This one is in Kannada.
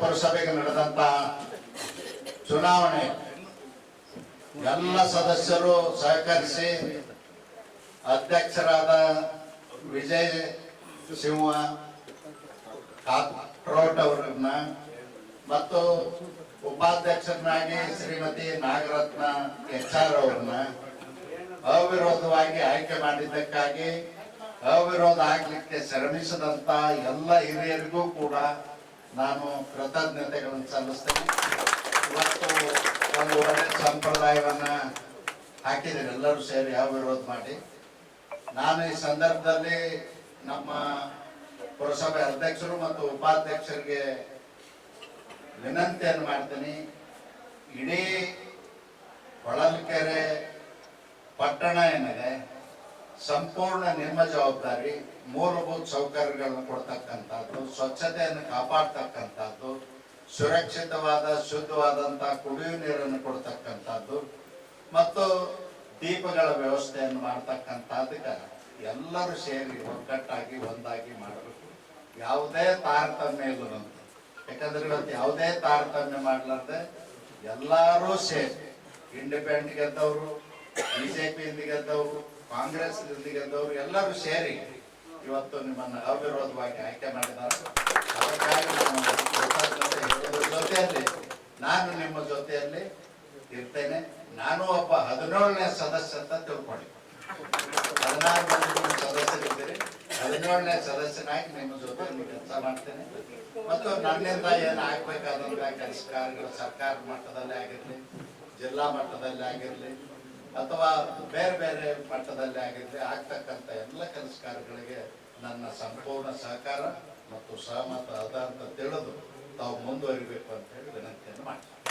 ಪುರಸಭೆಗೆ ನಡೆದಂತ ಚುನಾವಣೆ, ಎಲ್ಲ ಸದಸ್ಯರು ಸಹಕರಿಸಿ ಅಧ್ಯಕ್ಷರಾದ ವಿಜಯ್ ಸಿಂಹ ಕಾಟ್ರೋಟ್ ಅವರನ್ನ ಮತ್ತು ಉಪಾಧ್ಯಕ್ಷರನ್ನಾಗಿ ಶ್ರೀಮತಿ ನಾಗರತ್ನ ಎಚ್ ಆರ್ ಅವರನ್ನ ಅವಿರೋಧವಾಗಿ ಆಯ್ಕೆ ಮಾಡಿದ್ದಕ್ಕಾಗಿ ಅವಿರೋಧ ಆಗ್ಲಿಕ್ಕೆ ಶ್ರಮಿಸಿದಂತ ಎಲ್ಲ ಹಿರಿಯರಿಗೂ ಕೂಡ ನಾನು ಕೃತಜ್ಞತೆಗಳನ್ನು ಸಲ್ಲಿಸ್ತೇನೆ. ಇವತ್ತು ಒಂದು ಒಳ್ಳೆ ಸಂಪ್ರದಾಯವನ್ನ ಹಾಕಿದ್ದೀರಿ, ಎಲ್ಲರೂ ಸೇರಿ ಅವಿರೋಧ ಮಾಡಿ. ನಾನು ಈ ಸಂದರ್ಭದಲ್ಲಿ ನಮ್ಮ ಪುರಸಭೆ ಅಧ್ಯಕ್ಷರು ಮತ್ತು ಉಪಾಧ್ಯಕ್ಷರಿಗೆ ವಿನಂತಿಯನ್ನು ಮಾಡ್ತೀನಿ. ಇಡೀ ಹೊಳಲ್ಕೆರೆ ಪಟ್ಟಣ ಏನಿದೆ ಸಂಪೂರ್ಣ ನಿಮ್ಮ ಜವಾಬ್ದಾರಿ, ಮೂಲಭೂತ ಸೌಕರ್ಯಗಳನ್ನು ಕೊಡ್ತಕ್ಕಂಥದ್ದು, ಸ್ವಚ್ಛತೆಯನ್ನು ಕಾಪಾಡ್ತಕ್ಕಂಥದ್ದು, ಸುರಕ್ಷಿತವಾದ ಶುದ್ಧವಾದಂಥ ಕುಡಿಯುವ ನೀರನ್ನು ಕೊಡ್ತಕ್ಕಂಥದ್ದು, ಮತ್ತು ದೀಪಗಳ ವ್ಯವಸ್ಥೆಯನ್ನು ಮಾಡ್ತಕ್ಕಂಥದ್ದಕ್ಕೆ ಎಲ್ಲರೂ ಸೇರಿ ಒಗ್ಗಟ್ಟಾಗಿ ಒಂದಾಗಿ ಮಾಡಬೇಕು. ಯಾವುದೇ ತಾರತಮ್ಯ ಇಲ್ಲದಂತೆ ಯಾಕಂದ್ರೆ ಇವತ್ತು ಯಾವುದೇ ತಾರತಮ್ಯ ಮಾಡಲಾರ್ದೆ ಎಲ್ಲರೂ ಸೇರಿ ಇಂಡಿಪೆಂಡೆಂಟ್ ಗೆದ್ದವರು ಬಿಜೆಪಿಯಿಂದ ಗೆದ್ದವರು ಕಾಂಗ್ರೆಸ್ ಗೆದ್ದವರು ಎಲ್ಲರೂ ಸೇರಿ ಇವತ್ತು ನಿಮ್ಮನ್ನು ಅವಿರೋಧವಾಗಿ ಆಯ್ಕೆ ಮಾಡಿದ್ದಾರೆ. ಜೊತೆಯಲ್ಲಿ, ನಾನು ನಿಮ್ಮ ಜೊತೆಯಲ್ಲಿ ಇರ್ತೇನೆ. ನಾನು ಒಬ್ಬ ಹದಿನೇಳನೇ ಸದಸ್ಯ ಅಂತ ತಿಳ್ಕೊಳ್ಳಿ. ಹದಿನಾರು ಸದಸ್ಯರಿದ್ದೀರಿ. ಹದಿನೇಳನೇ ಸದಸ್ಯನಾಗಿ ನಿಮ್ಮ ಜೊತೆ ಕೆಲಸ ಮಾಡ್ತೇನೆ. ಮತ್ತು ನನ್ನಿಂದ ಏನು ಆಗ್ಬೇಕಾದಂತ ಕೆಲಸ ಕಾರ್ಯಗಳು ಸರ್ಕಾರ ಮಟ್ಟದಲ್ಲಿ ಆಗಿರಲಿ, ಜಿಲ್ಲಾ ಮಟ್ಟದಲ್ಲಿ ಆಗಿರ್ಲಿ ಅಥವಾ ಬೇರೆ ಬೇರೆ ಮಟ್ಟದಲ್ಲಿ ಆಗಿದ್ರೆ ಆಗ್ತಕ್ಕಂಥ ಎಲ್ಲ ಕೆಲಸ ನನ್ನ ಸಂಪೂರ್ಣ ಸಹಕಾರ ಮತ್ತು ಸಹಮತ ಅದ ಅಂತ ತಿಳಿದು ತಾವು ಮುಂದುವರಿಬೇಕು ಅಂತ ಹೇಳಿ ವಿನಂತಿಯನ್ನು ಮಾಡ್ತೀನಿ.